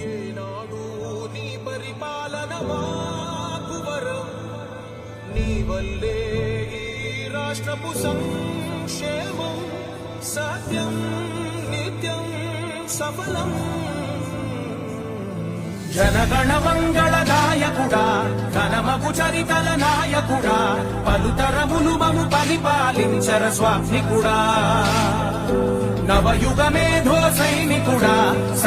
ఏనాడు నీ పరిపాలన మాకు వరం. నీ వల్లే ఈ రాష్ట్రపు సంక్షేమం సత్యం నిత్యం సఫలం. జనగణ మంగళ నాయకుడా ఘనమగు చరితల నాయకుడా పలుతరములు మము పరిపాలించర స్వామికుడా. నవయుగమేధో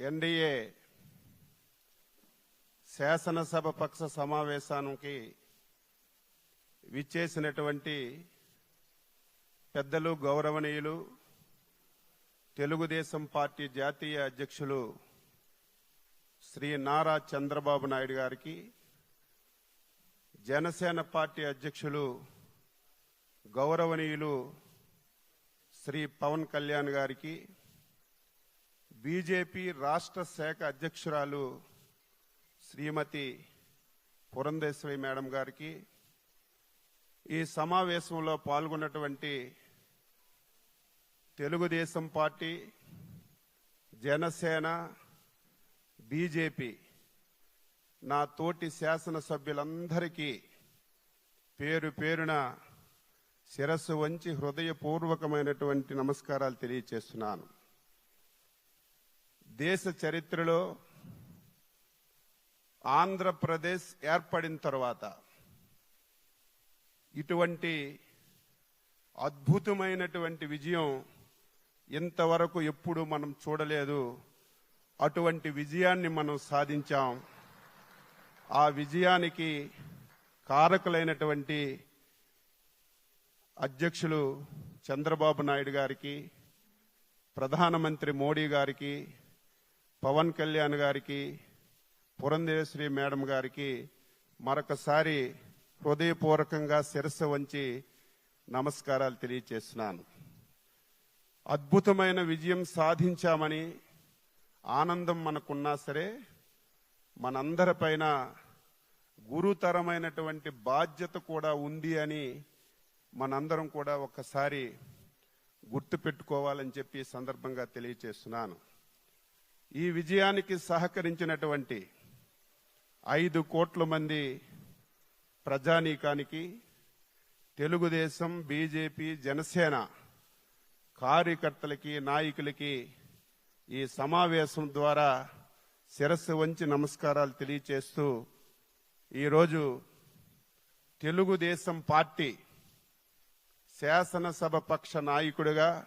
ఎన్డీఏ శాసనసభ పక్ష సమావేశానికి విచ్చేసినటువంటి పెద్దలు గౌరవనీయులు తెలుగుదేశం పార్టీ జాతీయ అధ్యక్షులు శ్రీ నారా చంద్రబాబు నాయుడు గారికి జనసేన పార్టీ అధ్యక్షులు గౌరవనీయులు శ్రీ పవన్ కళ్యాణ్ గారికి బీజేపీ రాష్ట్ర శాఖ అధ్యక్షురాలు శ్రీమతి పురంధేశ్వరి మేడం గారికి ఈ సమావేశంలో పాల్గొన్నటువంటి తెలుగుదేశం పార్టీ జనసేన బీజేపీ నా తోటి శాసనసభ్యులందరికీ పేరు పేరున శిరస్సు వంచి హృదయపూర్వకమైనటువంటి నమస్కారాలు తెలియచేస్తున్నాను. దేశ చరిత్రలో ఆంధ్రప్రదేశ్ ఏర్పడిన తర్వాత ఇటువంటి అద్భుతమైనటువంటి విజయం ఇంతవరకు ఎప్పుడు మనం చూడలేదు. అటువంటి విజయాన్ని మనం సాధించాం. ఆ విజయానికి కారకులైనటువంటి అధ్యక్షులు చంద్రబాబు నాయుడు గారికి ప్రధానమంత్రి మోడీ గారికి పవన్ కళ్యాణ్ గారికి పురంధేశ్వరి మేడం గారికి మరొకసారి హృదయపూర్వకంగా శిరస్సు వంచి నమస్కారాలు తెలియచేస్తున్నాను. అద్భుతమైన విజయం సాధించామని ఆనందం మనకున్నా సరే మనందరిపైన గురుతరమైనటువంటి బాధ్యత కూడా ఉంది అని మనందరం కూడా ఒకసారి గుర్తుపెట్టుకోవాలని చెప్పి సందర్భంగా తెలియచేస్తున్నాను. ఈ విజయానికి సహకరించినటువంటి ఐదు కోట్ల మంది ప్రజానీకానికి తెలుగుదేశం బీజేపీ జనసేన కార్యకర్తలకి నాయకులకి ఈ సమావేశం ద్వారా శిరస్సు వంచి నమస్కారాలు తెలియచేస్తూ ఈరోజు తెలుగుదేశం పార్టీ శాసనసభ పక్ష నాయకుడిగా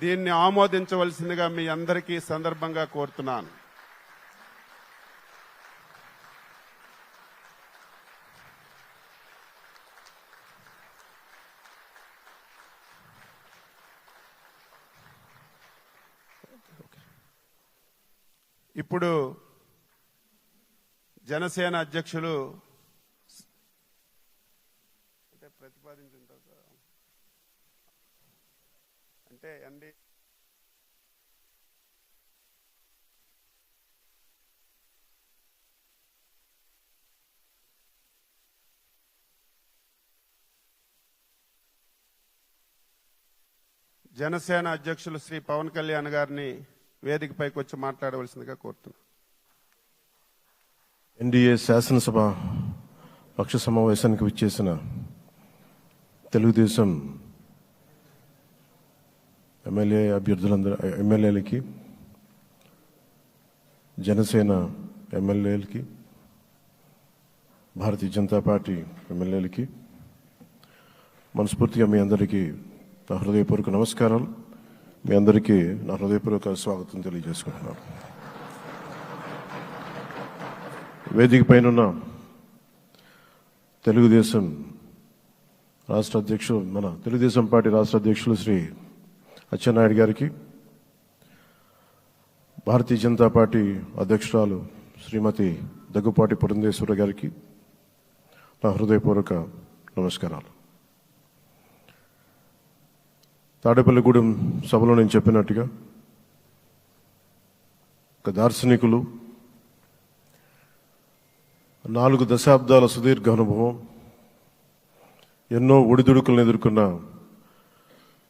దీన్ని ఆమోదించవలసిందిగా మీ అందరికీ సందర్భంగా కోరుతున్నాను. ఇప్పుడు జనసేన అధ్యక్షులు అంటే ప్రతిపాదించిన తర్వాత అంటే అండి. జనసేన అధ్యక్షులు శ్రీ పవన్ కళ్యాణ్ గారిని వేదికపైకి వచ్చి మాట్లాడవలసిందిగా కోరుతున్నాను ఎన్డీఏ శాసనసభ పక్ష సమావేశానికి విచ్చేసిన తెలుగుదేశం ఎమ్మెల్యే అభ్యర్థులందరూ ఎమ్మెల్యేలకి జనసేన ఎమ్మెల్యేలకి భారతీయ జనతా పార్టీ ఎమ్మెల్యేలకి మనస్ఫూర్తిగా మీ అందరికీ నా హృదయపూర్వక నమస్కారాలు. మీ అందరికీ నా హృదయపూర్వక స్వాగతం తెలియజేసుకుంటున్నాను. వేదిక పైన తెలుగుదేశం రాష్ట్ర అధ్యక్షులు మన తెలుగుదేశం పార్టీ రాష్ట్ర అధ్యక్షులు శ్రీ అచ్చెన్నాయుడు గారికి భారతీయ జనతా పార్టీ అధ్యక్షురాలు శ్రీమతి దగ్గుపాటి పురంధేశ్వర గారికి నా హృదయపూర్వక నమస్కారాలు. తాడేపల్లిగూడెం సభలో నేను చెప్పినట్టుగా ఒక దార్శనికులు నాలుగు దశాబ్దాల సుదీర్ఘ అనుభవం ఎన్నో ఒడిదుడుకులను ఎదుర్కొన్న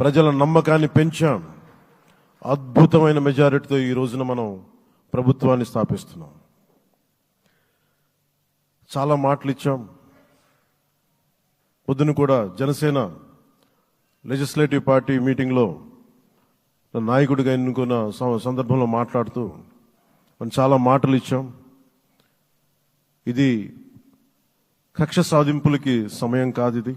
ప్రజల నమ్మకాన్ని పెంచాం. అద్భుతమైన మెజారిటీతో ఈ రోజున మనం ప్రభుత్వాన్ని స్థాపిస్తున్నాం. చాలా మాటలు ఇచ్చాం. పొద్దున కూడా జనసేన లెజిస్లేటివ్ పార్టీ మీటింగ్లో నాయకుడిగా ఎన్నుకున్న సందర్భంలో మాట్లాడుతూ మనం చాలా మాటలు ఇచ్చాం. ఇది కక్ష సాధింపులకి సమయం కాదు ఇది.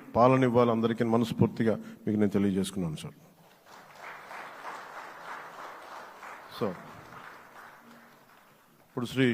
పాలన ఇవ్వాలి అందరికీ మనస్ఫూర్తిగా మీకు నేను తెలియజేసుకున్నాను సార్. సో ఇప్పుడు శ్రీ